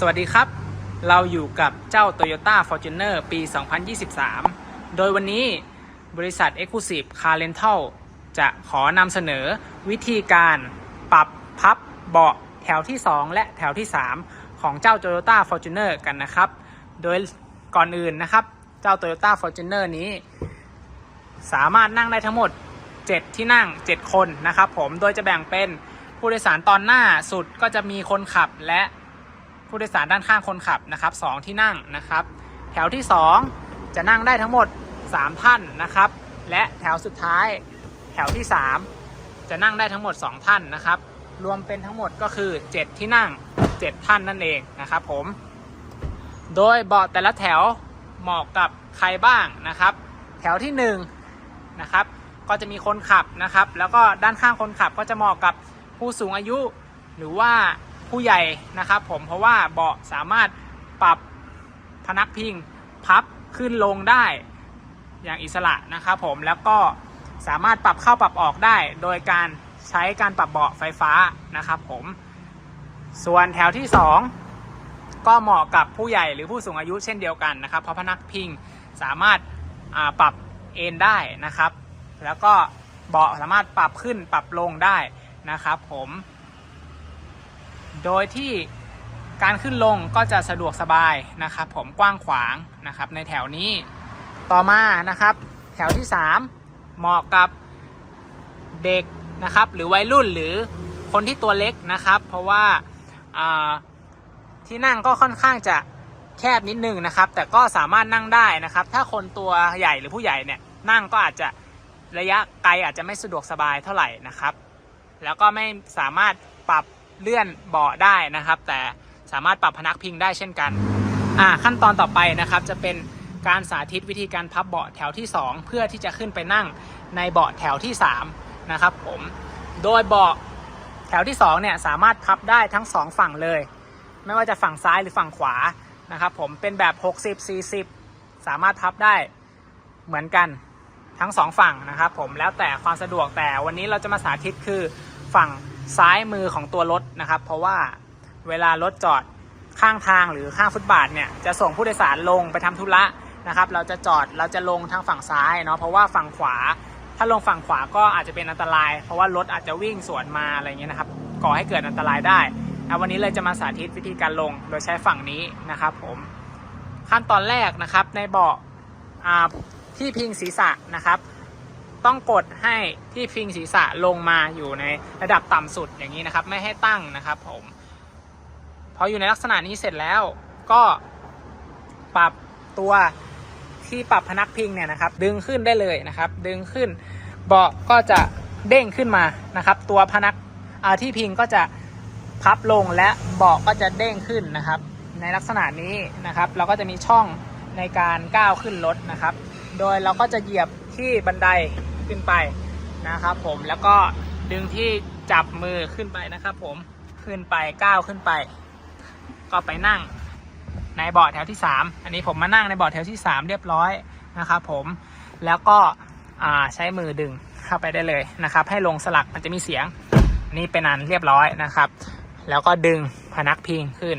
สวัสดีครับ เราอยู่กับเจ้า Toyota Fortuner ปี 2023 โดยวันนี้บริษัท Exclusive Car Rental จะขอนำเสนอวิธีการปรับพับเบาะแถวที่ 2 และแถวที่ 3 ของเจ้า Toyota Fortuner กันนะครับ โดยก่อนอื่นนะครับ เจ้า Toyota Fortuner นี้ สามารถนั่งได้ทั้งหมด 7 ที่นั่ง 7 คนนะครับผม โดยจะแบ่งเป็นผู้โดยสารตอนหน้าสุดก็จะมีคนขับและ ผู้โดยสารด้านข้างคนขับนะครับ2ที่นั่งนะครับ แถวที่ 2 จะนั่งได้ทั้งหมด 3 ท่านนะครับ และแถวสุดท้ายแถวที่ 3 จะนั่งได้ทั้งหมด 2 ท่านนะครับ รวมเป็นทั้งหมดก็คือ 7 ที่นั่ง 7 ท่านนั่นเองนะครับผม โดยเบาะแต่ละแถวเหมาะกับใครบ้างนะครับ แถวที่1นะครับก็จะมีคนขับนะครับ แล้วก็ด้านข้างคนขับก็จะเหมาะกับผู้สูงอายุ หรือว่า ผู้ใหญ่นะครับผมเพราะว่าเบาะสามารถปรับพนักพิงพับขึ้นลงได้อย่างอิสระนะครับผมแล้วก็สามารถปรับเข้าปรับออกได้ โดยการใช้การปรับเบาะไฟฟ้านะครับผมส่วนแถวที่ 2 ก็เหมาะกับผู้ใหญ่หรือผู้สูงอายุเช่นเดียวกันนะครับ เพราะพนักพิงสามารถปรับเอนได้นะครับ แล้วก็เบาะสามารถปรับขึ้นปรับลงได้นะครับผม โดยที่การขึ้นลงก็จะสะดวกสบายนะครับ ผมกว้างขวางนะครับในแถวนี้ต่อมานะครับ แถวที่ 3 เหมาะกับเด็กนะครับ หรือวัยรุ่นหรือคนที่ตัวเล็กนะครับ เพราะว่าที่นั่งก็ค่อนข้างจะแคบนิดนึงนะครับ แต่ก็สามารถนั่งได้นะครับ ถ้าคนตัวใหญ่หรือผู้ใหญ่เนี่ยนั่งก็อาจจะระยะไกลอาจจะไม่สะดวกสบายเท่าไหร่นะครับ แล้วก็ไม่สามารถปรับ เลื่อนเบาะได้นะครับ แต่สามารถปรับพนักพิงได้เช่นกันอ่าขั้นตอนต่อไปนะครับ จะเป็นการสาธิตวิธีการพับเบาะแถวที่ 2 เพื่อที่จะขึ้นไปนั่งในเบาะแถวที่ 3 นะครับผมโดยเบาะแถวที่2เนี่ยสามารถพับได้ทั้ง 2 ฝั่งเลย ไม่ว่าจะฝั่งซ้ายหรือฝั่งขวานะครับผมเป็นแบบ 60 40 สามารถพับได้เหมือนกันทั้งสองฝั่งนะครับผมแล้วแต่ความสะดวกแต่วันนี้เราจะมาสาธิตคือฝั่ง ซ้ายมือของตัวรถนะครับ เพราะว่าเวลารถจอดข้างทางหรือข้างฟุตบาทเนี่ยจะส่งผู้โดยสารลงไปทำธุระนะครับ เราจะจอดเราจะลงทางฝั่งซ้ายเนาะเพราะว่าฝั่งขวา ถ้าลงฝั่งขวาก็อาจจะเป็นอันตราย เพราะว่ารถอาจจะวิ่งสวนมาอะไรเงี้ยนะครับก่อให้เกิดอันตรายได้อะวันนี้เลยจะมาสาธิตวิธีการลงโดยใช้ฝั่งนี้นะครับ ผมขั้นตอนแรกนะครับในเบาะที่พิงศีรษะนะครับ ต้องกดให้ที่พิงศีรษะลงมาอยู่ในระดับต่ำสุดอย่างนี้นะครับ ไม่ให้ตั้งนะครับผมพออยู่ในลักษณะนี้เสร็จแล้วก็ปรับตัวที่ปรับพนักพิงเนี่ยนะครับ ดึงขึ้นได้เลยนะครับ ดึงขึ้นเบาะก็จะเด้งขึ้นมานะครับ ตัวพนักที่พิงก็จะพับลงและเบาะก็จะเด้งขึ้นนะครับ ในลักษณะนี้นะครับ เราก็จะมีช่องในการก้าวขึ้นรถนะครับ โดยเราก็จะเหยียบ ที่บันไดขึ้นไปนะครับผมแล้วก็ดึงที่จับมือขึ้นไปนะครับผมขึ้นไปก้าวขึ้นไป ก็ไปนั่งในเบาะแถวที่ 3 อันนี้ผมมานั่งในเบาะแถวที่ 3 เรียบร้อยนะครับผมแล้วก็ใช้มือดึงเข้าไปได้เลยนะครับ ให้ลงสลักมันจะมีเสียงนี่เป็นอันเรียบร้อยนะครับ แล้วก็ดึงพนักพิงขึ้น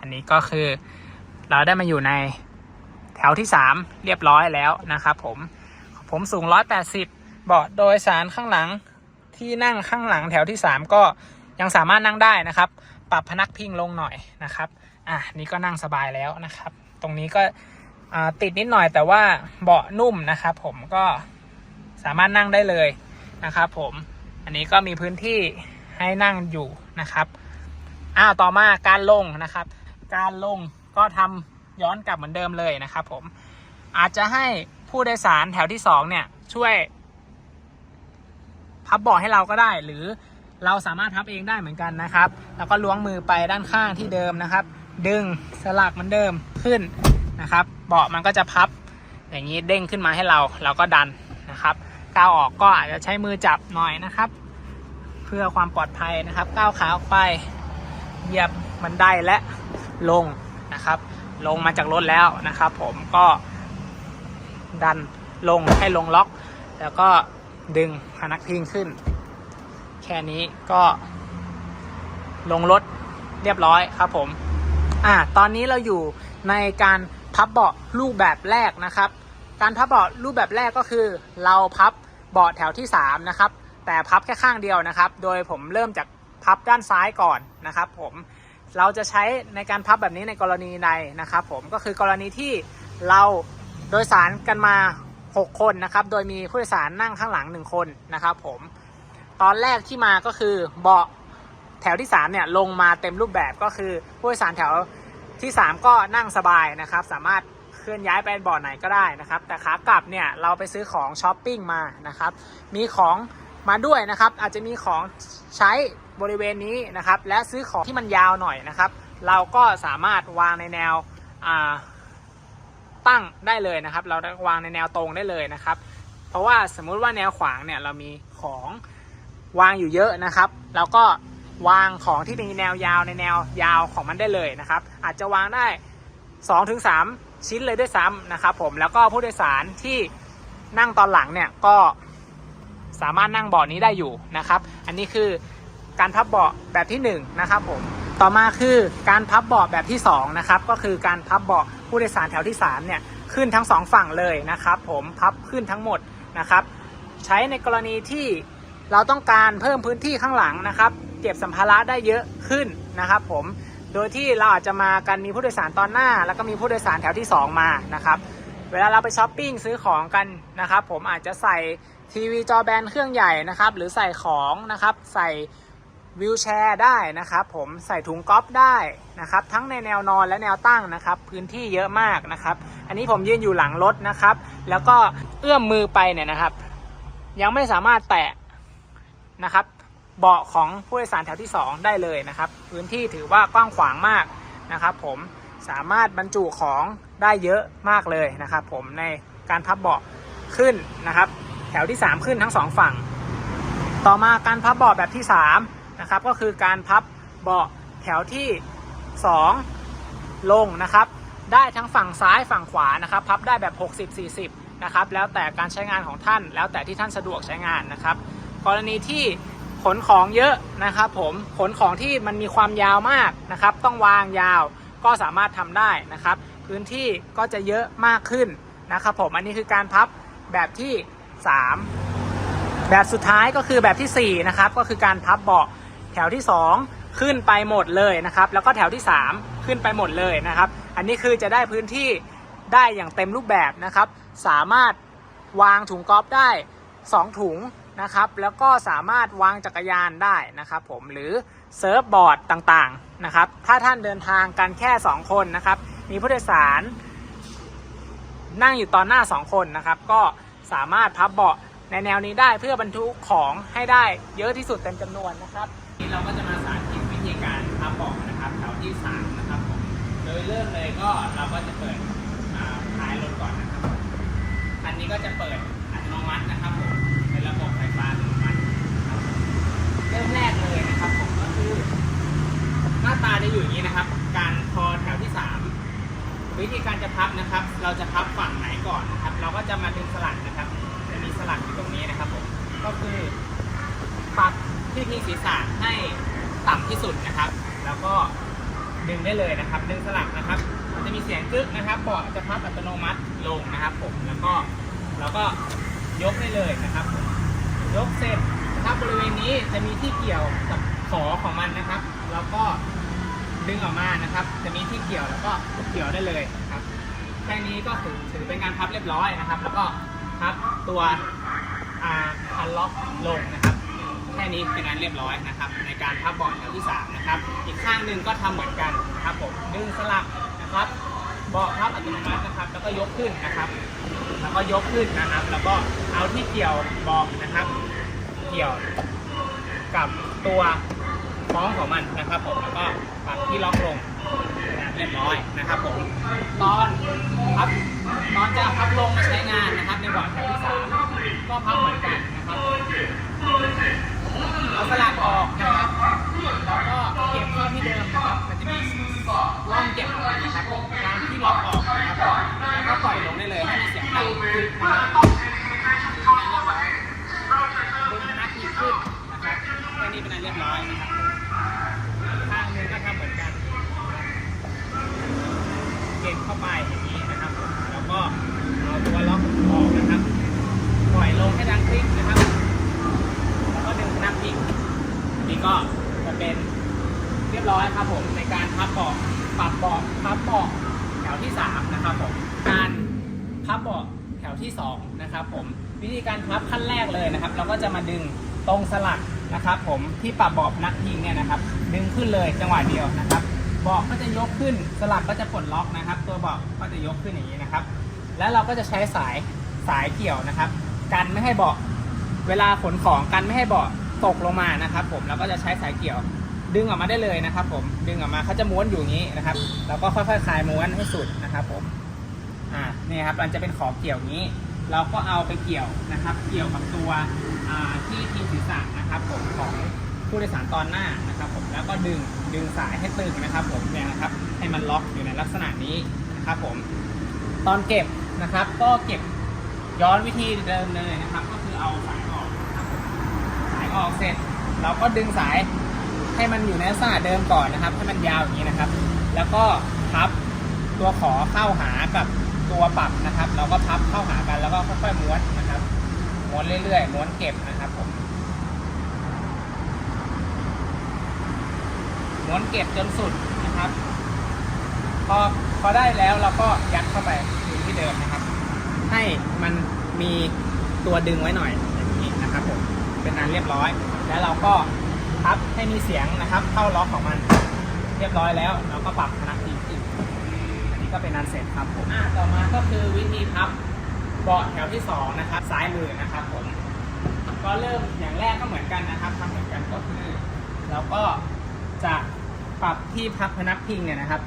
อันนี้ก็คือเราได้มาอยู่ในแถวที่ 3 เรียบร้อยแล้วนะครับผม ผมสูง 180 เบาะโดยสารข้างหลังที่นั่งข้างหลังแถวที่ 3 ก็ยังสามารถนั่งได้นะครับ ปรับพนักพิงลงหน่อยนะครับ อะนี่ก็นั่งสบายแล้วนะครับ ตรงนี้ก็ติดนิดหน่อยแต่ว่าเบาะนุ่มนะครับ ผมก็สามารถนั่งได้เลยนะครับผม อันนี้ก็มีพื้นที่ให้นั่งอยู่นะครับอ้าวต่อมาการลงนะครับ การลงก็ทำย้อนกลับเหมือนเดิมเลยนะครับ ผมอาจจะให้ ผู้โดยสารแถวที่สองเนี่ยช่วย พับเบาะให้เราก็ได้ หรือเราสามารถพับเองได้เหมือนกันนะครับ แล้วก็ล้วงมือไปด้านข้างที่เดิมนะครับ ดึงสลักมือนเดิมขึ้นนะครับ เบาะมันก็จะพับ อย่างนี้เด้งขึ้นมาให้เราเราก็ดันนะครับก้าวออกก็อาจจะใช้มือจับหน่อยนะครับ เพื่อความปลอดภัยนะครับก้าวขาออกไปเหยียบบันได้และลงนะครับ ลงมาจากรถแล้วนะครับ ผมก็ ดันลงให้ลงล็อก แล้วก็ดึงพนักพิงขึ้น แค่นี้ก็ลงรถเรียบร้อยครับผม อ่า ตอนนี้เราอยู่ในการพับเบาะรูปแบบแรกนะครับ การพับเบาะรูปแบบแรกก็คือ เราพับเบาะแถวที่ 3 นะครับ แต่พับแค่ข้างเดียวนะครับ โดยผมเริ่มจากพับด้านซ้ายก่อนนะครับผม เราจะใช้ในการพับแบบนี้ในกรณีใดนะครับผม ก็คือกรณีที่เรา โดยสารกันมา 6 คนนะครับ โดยมีผู้โดยสารนั่งข้างหลัง 1 คนนะครับผม ตอนแรกที่มาก็คือเบาะแถวที่ 3 เนี่ยลงมาเต็มรูปแบบก็คือผู้โดยสารแถวที่ 3 ก็นั่งสบายนะครับ สามารถเคลื่อนย้ายไปเบาะไหนก็ได้นะครับ แต่ขากลับเนี่ยเราไปซื้อของช้อปปิ้งมานะครับ มีของมาด้วยนะครับ อาจจะมีของใช้บริเวณนี้นะครับ และซื้อของที่มันยาวหน่อยนะครับ เราก็สามารถวางในแนวอ่า ตั้งได้เลยนะครับ เราวางในแนวตรงได้เลยนะครับ เพราะว่าสมมุติว่าแนวขวางเนี่ยเรามีของวางอยู่เยอะนะครับแล้วก็วางของที่มีแนวยาวในแนวยาวของมันได้เลยนะครับ อาจจะวางได้ 2-3 ชิ้นเลยด้วยซ้ำนะครับ ผมแล้วก็ผู้โดยสารที่นั่งตอนหลังเนี่ยก็สามารถนั่งเบาะนี้ได้อยู่นะครับ อันนี้คือการพับเบาะแบบที่1นงนะครับผม ต่อมาคือการพับเบาะแบบที่2นะครับ ก็คือการพับเบาะ ผู้โดยสารแถวที่3เนี่ยขึ้นทั้งสองฝั่งเลยนะครับผมพับขึ้นทั้งหมดนะครับ ใช้ในกรณีที่เราต้องการเพิ่มพื้นที่ข้างหลังนะครับเก็บสัมภาระได้เยอะขึ้นนะครับ ผมโดยที่เราอาจจะมากันมีผู้โดยสารตอนหน้า แล้วก็มีผู้โดยสารแถวที่ 2 มานะครับเวลาเราไปช้อปปิ้งซื้อของกันนะครับ ผมอาจจะใส่ทีวีจอแบนเครื่องใหญ่นะครับ หรือใส่ของนะครับ ใส่ วิวแชร์ได้นะครับผมใส่ถุงก๊อฟได้นะครับทั้งในแนวนอนและแนวตั้งนะครับพื้นที่เยอะมากนะครับ อันนี้ผมยืนอยู่หลังรถนะครับ แล้วก็เอื้อมมือไปเนี่ยนะครับ ยังไม่สามารถแตะนะครับเบาะของผู้โดยสารแถวที่ 2 ได้เลยนะครับ พื้นที่ถือว่ากว้างขวางมากนะครับ ผมสามารถบรรจุของได้เยอะมากเลยนะครับ ผมในการพับเบาะขึ้นนะครับ แถวที่ 3 ขึ้นทั้งสองฝั่ง ต่อมาการพับเบาะแบบที่ 3 นะครับ ก็คือการพับเบาะแถวที่ 2 ลงนะครับ ได้ทั้งฝั่งซ้ายฝั่งขวานะครับ พับได้แบบ 60-40 นะครับ แล้วแต่การใช้งานของท่าน แล้วแต่ที่ท่านสะดวกใช้งานนะครับ กรณีที่ขนของเยอะนะครับผมขนของที่มันมีความยาวมากนะครับ ต้องวางยาวก็สามารถทำได้นะครับ พื้นที่ก็จะเยอะมากขึ้นนะครับผมอันนี้คือการพับแบบที่ 3 แบบสุดท้ายก็คือแบบทีสี่4นะครับก็คือการพับเบาะ แถวที่ 2 ขึ้นไปหมดเลยนะครับแล้วก็แถวที่ 3 ขึ้นไปหมดเลยนะครับ อันนี้คือจะได้พื้นที่ได้อย่างเต็มรูปแบบนะครับ สามารถวางถุงกอล์ฟได้ 2 ถุงนะครับแล้วก็สามารถวางจักรยานได้นะครับผมหรือเซิร์ฟบอร์ดต่างๆนะครับถ้าท่านเดินทางกันแค่ 2 คนนะครับมีผู้โดยสาร นั่งอยู่ตอนหน้า 2 คนนะครับก็สามารถพับเบาะในแนวนี้ได้เพื่อบรรทุกของให้ได้เยอะที่สุดเต็มจำนวนนะครับ นี่เราก็จะมาสาธิตวิธีการพับเบาะนะครับแถวที่3นะครับผมโดยเริ่มเลยก็เราก็จะเปิดอ่าท้ายรถก่อนนะครับอันนี้ก็จะเปิดอัตโนมัตินะครับผมเป็นระบบไฟฟ้าอัตโนมัติเริ่มแรกเลยนะครับผมก็คือหน้าตาจะอยู่อย่างนี้นะครับ การพอแถวที่3วิธีการจะพับนะครับ เราจะพับฝั่งไหนก่อนนะครับ เราก็จะมาดึงสลักนะครับจะมีสลักอยู่ตรงนี้นะครับผมก็คือปรั ที่พิงศีรษะให้ต่ำที่สุดนะครับ แล้วก็ดึงได้เลยนะครับ ดึงสลักนะครับ มันจะมีเสียงกึกนะครับเบาะจะพับอัตโนมัติลงนะครับ ผมแล้วก็เราก็ยกได้เลยนะครับผมยกเสร็จนะครับบริเวณนี้จะมีที่เกี่ยวกับขอของมันนะครับ แล้วก็ดึงออกมานะครับ จะมีที่เกี่ยวแล้วก็เกี่ยวได้เลยครับแค่นี้ก็ถือถือเป็นการพับเรียบร้อยนะครับ แล้วก็พับตัวอ่าอันล็อกลงนะครับ แค่นี้เป็นงานเรียบร้อยนะครับ ในการพับเบาะแถวที่3นะครับอีกข้างหนึ่งก็ทำเหมือนกันนะครับผมดึงสลักนะครับเบาะพับอัตโนมัตินะครับ แล้วก็ยกขึ้นนะครับแล้วก็ยกขึ้นนะครับ แล้วก็เอาที่เกี่ยวเบาะนะครับ เกี่ยวกับตัวฟ้องของมันนะครับผมแล้วก็ปรับที่ล็อกลงเรียบร้อยนะครับผมตอนพับตอนจะพับลงมาใช้งานนะครับในเบาะแถวที่สามก็พับเหมือนกันนะครับ เอาสลักออกนะครับแล้วก็เก็บเข้าที่เดิม รียบร้อยครับผมในการพับเบาะปรับเบาะพับเบาะแถวที่ 3 นะครับผมการพับเบาะแถวที่ 2 นะครับผมวิธีการพับขั้นแรกเลยนะครับ เราก็จะมาดึงตรงสลักนะครับผมที่ปรับเบาะนักพิงเนี่ยนะครับ ดึงขึ้นเลยจังหวะเดียวนะครับเบาะก็จะยกขึ้นสลักก็จะปลดล็อกนะครับ ตัวเบาะก็จะยกขึ้นอย่างนี้นะครับ แล้วเราก็จะใช้สายสายเกี่ยวนะครับ กันไม่ให้เบาะเวลาขนของกันไม่ให้เบาะตกลงมานะครับ ผมเราก็จะใช้สายเกี่ยว ดึงออกมาได้เลยนะครับผมดึงออกมาเขาจะม้วนอยู่อย่างนี้นะครับเราก็ค่อยๆคลายม้วนให้สุดนะครับผมอ่านี่ครับมันจะเป็นขอบเกี่ยวงนี้ เราก็เอาไปเกี่ยวนะครับ เกี่ยวกับตัวที่พิงศีรษะนะครับผมของผู้โดยสารตอนหน้านะครับ ผมแล้วก็ดึงดึงสายให้ตึงนะครับ ผมเนี่ยนะครับ ให้มันล็อกอยู่ในลักษณะนี้นะครับผมตอนเก็บนะครับ ก็เก็บย้อนวิธีเดิมเลยนะครับ ก็คือเอาสายออกนะครับสายออกเสร็จ เราก็ดึงสาย ให้มันอยู่ในลักษณะเดิมก่อนนะครับ ให้มันยาวอย่างนี้นะครับ แล้วก็พับตัวขอเข้าหากับตัวปรับนะครับ เราก็พับเข้าหากันแล้วก็ค่อยๆม้วนนะครับ ม้วนเรื่อยๆ ม้วนเก็บนะครับผม ม้วนเก็บจนสุดนะครับ พอพอได้แล้วเราก็ยัดเข้าไปอยู่ที่เดิมนะครับ ให้มันมีตัวดึงไว้หน่อยอย่างนี้นะครับผม เป็นอันเรียบร้อย แล้วเราก็ พับให้มีเสียงนะครับ เข้าล็อกของมันเรียบร้อยแล้ว เราก็ปรับพนักพิงขึ้นอันนี้ก็เป็นอันเสร็จครับผมอ่าต่อมาก็คือวิธีพับเบาะแถวที่สองนะครับซ้ายมือนะครับผมก็เริ่มอย่างแรกก็เหมือนกันนะครับทำเหมือนกันก็คือเราก็จะปรับที่พับพนักพิงเนี่ยนะครับ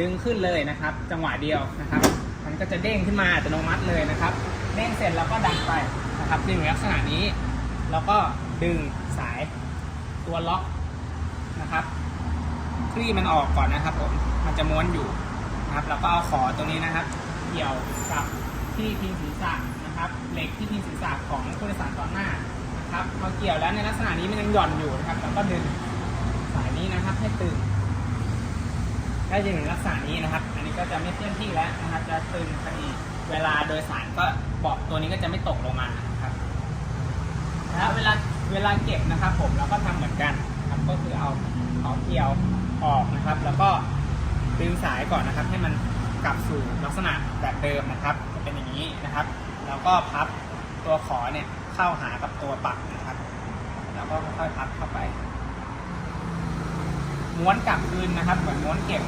ดึงขึ้นเลยนะครับ จังหวะเดียวนะครับ มันก็จะเด้งขึ้นมาอัตโนมัติเลยนะครับเด้งเสร็จแล้วก็ดันไปนะครับดึงลักษณะนี้ แล้วก็ดึงสาย ตัวล็อกนะครับ คลี่มันออกก่อนนะครับผม มันจะม้วนอยู่นะครับ แล้วก็เอาขอตัวนี้นะครับ เกี่ยวกับที่พิงศีรษะนะครับ เหล็กที่พิงศีรษะของผู้โดยสารตอนหน้านะครับพอเกี่ยวแล้วในลักษณะนี้มันยังหย่อนอยู่นะครับ แล้วก็ดึงสายนี้นะครับ ให้ตึงได้จะถึงลักษณะนี้นะครับ อันนี้ก็จะไม่เคลื่อนที่แล้วนะครับ จะตึงพอดีเวลาโดยสารก็เบาะตัวนี้ก็จะไม่ตกลงมานะครับแล้วเวลา เวลาเก็บนะครับ ผมเราก็ทำเหมือนกันครับก็คือเอาเอาเกียวออกนะครับ แล้วก็ดึงสายก่อนนะครับ ให้มันกลับสู่ลักษณะแบบเดิมนะครับจะเป็นอย่างนี้นะครับ แล้วก็พับตัวขอเนี่ยเข้าหากับตัวปักนะครับ แล้วก็ค่อยๆพับเข้าไป ม้วนกลับคืนนะครับเหมือนม้วนเก็บ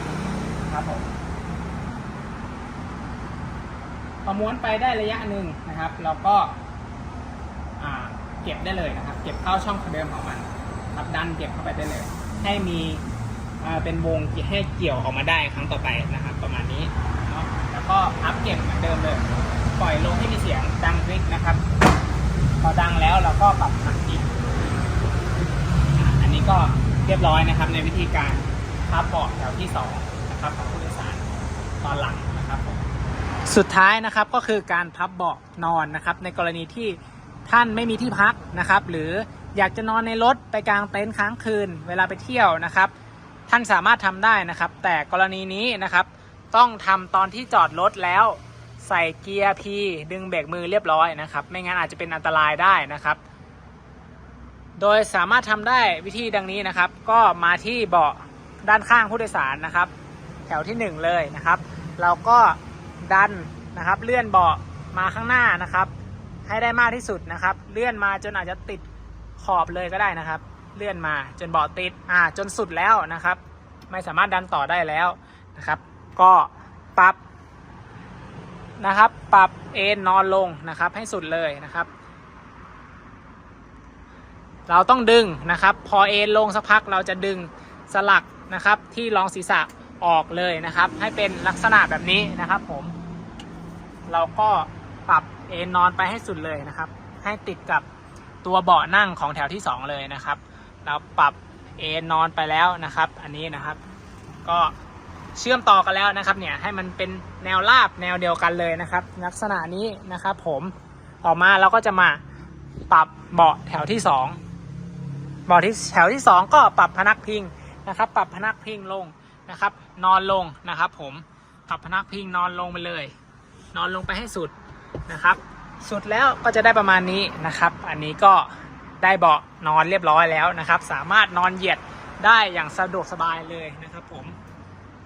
นะครับผมพอม้วนไปได้ระยะหนึ่งนะครับ เราก็เก็บได้เลยนะครับ เก็บเข้าช่องเดิมของมันครับดันเก็บเข้าไปได้เลย ให้มีเป็นวงให้เกี่ยวออกมาได้ครั้งต่อไปนะครับ ประมาณนี้เนาะแล้วก็พับเก็บเหมือนเดิมเลย ปล่อยลงให้มีเสียงดังคลิกนะครับ พอดังแล้วเราก็ปรับพักอีกอันนี้ก็เรียบร้อยนะครับ ในวิธีการพับเบาะแถวที่2นะครับของผู้โดยสารตอนหลังนะครับผมสุดท้ายนะครับก็คือการพับเบาะนอนนะครับ ในกรณีที่ ท่านไม่มีที่พักนะครับ หรืออยากจะนอนในรถไปกลางเต็นท์ค้างคืน เวลาไปเที่ยวนะครับ ท่านสามารถทำได้นะครับ แต่กรณีนี้นะครับ ต้องทำตอนที่จอดรถแล้วใส่เกียร์ P ดึงเบรกมือเรียบร้อยนะครับ ไม่งั้นอาจจะเป็นอันตรายได้นะครับ โดยสามารถทำได้วิธีดังนี้นะครับ ก็มาที่เบาะด้านข้างผู้โดยสารนะครับ แถวที่ 1 เลยนะครับ เราก็ดันนะครับ เลื่อนเบาะมาข้างหน้านะครับ ให้ได้มากที่สุดนะครับ เลื่อนมาจนอาจจะติดขอบเลยก็ได้นะครับ เลื่อนมาจนเบาะติดอ่าจนสุดแล้วนะครับ ไม่สามารถดันต่อได้แล้วนะครับ ก็ปรับนะครับ ปรับเอนนอนลงนะครับ ให้สุดเลยนะครับ เราต้องดึงนะครับ พอเอนลงสักพักเราจะดึงสลักนะครับ ที่รองศีรษะออกเลยนะครับ ให้เป็นลักษณะแบบนี้นะครับ ผม เราก็ เอนนอนไปให้สุดเลยนะครับ ให้ติดกับตัวเบาะนั่งของแถวที่ 2 เลยนะครับ เราปรับเอนนอนไปแล้วนะครับ อันนี้นะครับ ก็เชื่อมต่อกันแล้วนะครับเนี่ยให้มันเป็นแนวราบแนวเดียวกันเลยนะครับ ลักษณะนี้นะครับ ผมออกมาเราก็จะมาปรับเบาะแถวที่สองเบาะที่แถวที่ 2 ก็ปรับพนักพิงนะครับ ปรับพนักพิงลงนะครับ นอนลงนะครับ ผมขับพนักพิงนอนลงไปเลย นอนลงไปให้สุด นะครับ สุดแล้วก็จะได้ประมาณนี้นะครับ อันนี้ก็ได้เบาะนอนเรียบร้อยแล้วนะครับ สามารถนอนเหยียดได้อย่างสะดวกสบายเลยนะครับ ผม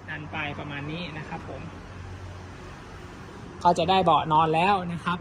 ดันไปประมาณนี้นะครับ ผม ก็จะได้เบาะนอนแล้วนะครับ